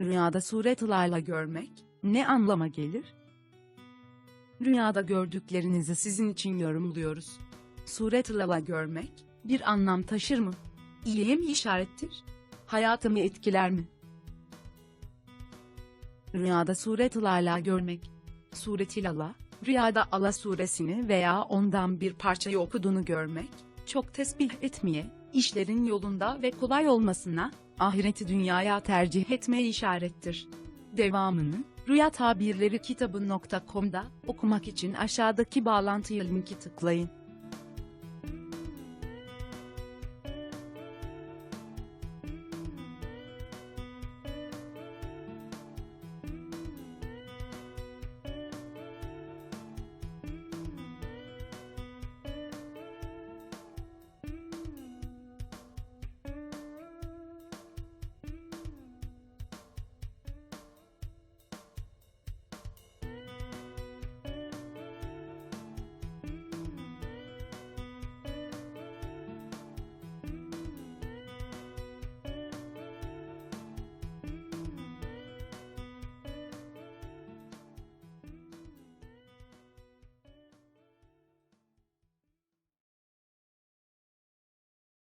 Rüyada suretlarla görmek ne anlama gelir? Rüyada gördüklerinizi sizin için yorumluyoruz. Suretlarla görmek bir anlam taşır mı? İyiye mi işarettir? Hayatımı etkiler mi? Rüyada suretlarla görmek. Suretilala, rüyada Allah suresini veya ondan bir parçayı okuduğunu görmek, çok tesbih etmeye, işlerin yolunda ve kolay olmasına, ahireti dünyaya tercih etmeye işarettir. Devamını, Rüya Tabirleri kitabı.com'da okumak için aşağıdaki bağlantıya linki tıklayın.